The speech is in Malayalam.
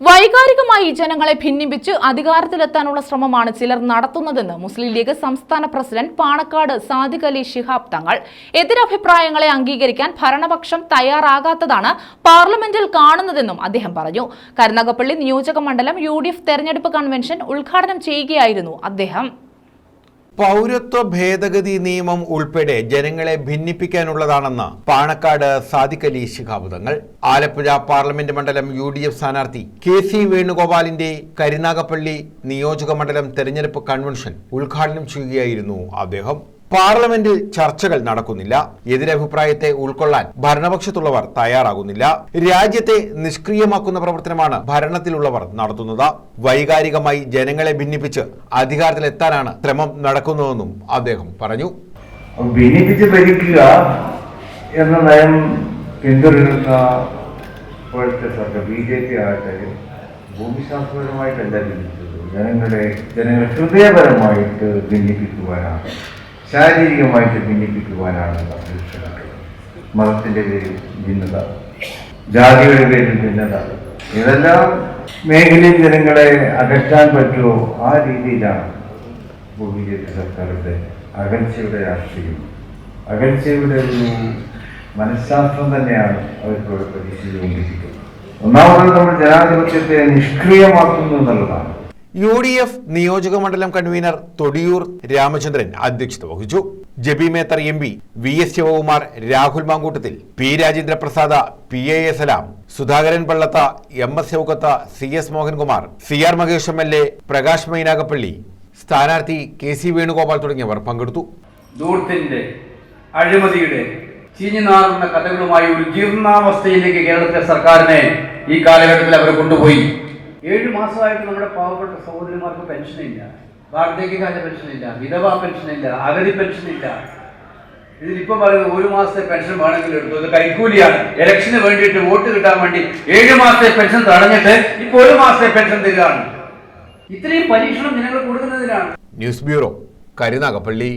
വൈകാരികമായി ജനങ്ങളെ ഭിന്നിപ്പിച്ച് അധികാരത്തിലെത്താനുള്ള ശ്രമമാണ് ചിലർ നടത്തുന്നതെന്ന് മുസ്ലിം ലീഗ് സംസ്ഥാന പ്രസിഡന്റ് പാണക്കാട് സാദിഖ് അലി ശിഹാബ് തങ്ങൾ. എതിരഭിപ്രായങ്ങളെ അംഗീകരിക്കാൻ ഭരണപക്ഷം തയ്യാറാകാത്തതാണ് പാർലമെന്റിൽ കാണുന്നതെന്നും അദ്ദേഹം പറഞ്ഞു. കരുനാഗപ്പള്ളി നിയോജക മണ്ഡലം യു തെരഞ്ഞെടുപ്പ് കൺവെൻഷൻ ഉദ്ഘാടനം ചെയ്യുകയായിരുന്നു അദ്ദേഹം. പൗരത്വ ഭേദഗതി നിയമം ഉൾപ്പെടെ ജനങ്ങളെ ഭിന്നിപ്പിക്കാനുള്ളതാണെന്ന് പാണക്കാട് സാദിഖ് അലി ശിഹാബ് തങ്ങൾ ആലപ്പുഴ പാർലമെന്റ് മണ്ഡലം യു ഡി എഫ് സ്ഥാനാർത്ഥി കെ സി വേണുഗോപാലിന്റെ കരുനാഗപ്പള്ളി നിയോജക മണ്ഡലം തെരഞ്ഞെടുപ്പ് കൺവെൻഷൻ ഉദ്ഘാടനം ചെയ്യുകയായിരുന്നു അദ്ദേഹം. പാർലമെന്റിൽ ചർച്ചകൾ നടക്കുന്നില്ല. എതിരഭിപ്രായത്തെ ഉൾക്കൊള്ളാൻ ഭരണപക്ഷത്തുള്ളവർ തയ്യാറാകുന്നില്ല. രാജ്യത്തെ നിഷ്ക്രിയമാക്കുന്ന പ്രവർത്തനമാണ് ഭരണത്തിലുള്ളവർ നടത്തുന്നത്. വൈകാരികമായി ജനങ്ങളെ ഭിന്നിപ്പിച്ച് അധികാരത്തിലെത്താനാണ് ശ്രമം നടക്കുന്നതെന്നും അദ്ദേഹം പറഞ്ഞു. ഭിന്നിപ്പിച്ച് ഭരിക്കുക എന്ന നയം പിന്തുടരുന്ന ബി ജെ പി ആകട്ടെ ഭൂമിശാസ്ത്രപരമായിട്ടല്ല ജനങ്ങളെ ജനങ്ങളെ ഹൃദയപരമായിട്ട് ഭിന്നിപ്പിക്കുവാനാണ്. ശാരീരികമായിട്ട് ഭിന്നിപ്പിക്കുവാനാണ് മതത്തിന്റെ പേരിൽ ഭിന്നത ജാതിയുടെ പേരിൽ ഭിന്നത ഇതെല്ലാം മേഖലയിൽ ജനങ്ങളെ അകറ്റാൻ പറ്റുമോ? ആ രീതിയിലാണ് പി സർക്കാരുടെ അകൽച്ചയുടെ രാഷ്ട്രീയം. അകൽച്ചയുടെ ഒരു മനഃശാസ്ത്രം തന്നെയാണ് അവരിപ്പോൾ പരീക്ഷിച്ചുകൊണ്ടിരിക്കുന്നത് ഒന്നാമത് നമ്മൾ ജനാധിപത്യത്തെ നിഷ്ക്രിയമാക്കുന്നു എന്നുള്ളതാണ്. യു ഡി എഫ് നിയോജക മണ്ഡലം കൺവീനർ തൊടിയൂർ രാമചന്ദ്രൻ അധ്യക്ഷത വഹിച്ചു. Jebi Mather M P V S Sivakumar Rahul Mankoottathil P Rajendra Prasad P A A Salam Sudhakaran Pallath M S Shoukath C S Mohankumar C R Mahesh M L A Prakash Mynagappally സ്ഥാനാർത്ഥി കെ സി വേണുഗോപാൽ തുടങ്ങിയവർ പങ്കെടുത്തു. അഴിമതിയുടെ കഥകളുമായി ഒരു ജീർണാവസ്ഥയിലേക്ക് കേരളത്തിലെ സർക്കാരിനെ ഈ കാലഘട്ടത്തിൽ അവർ കൊണ്ടുപോയി. ഏഴ് മാസമായിട്ട് നമ്മുടെ പാവപ്പെട്ട സഹോദരിമാർക്ക് പെൻഷനില്ല. വാർദ്ധക്യകാല പെൻഷനില്ല. വിധവാ പെൻഷനില്ല. അഗതി പെൻഷനില്ല. ഇതിലിപ്പം പറയുന്നത് ഒരു മാസത്തെ പെൻഷൻ വേണമെങ്കിൽ എടുത്തു. അത് കൈക്കൂലിയാണ്. ഇലക്ഷന് വേണ്ടിയിട്ട് വോട്ട് കിട്ടാൻ വേണ്ടി ഏഴ് മാസത്തെ പെൻഷൻ തടഞ്ഞിട്ട് ഇപ്പൊ ഒരു മാസത്തെ പെൻഷൻ തരികയാണ്. ഇത്രയും പരീക്ഷണം ജനങ്ങൾ കൊടുക്കുന്നതിനാണ്. News bureau Karunagappally.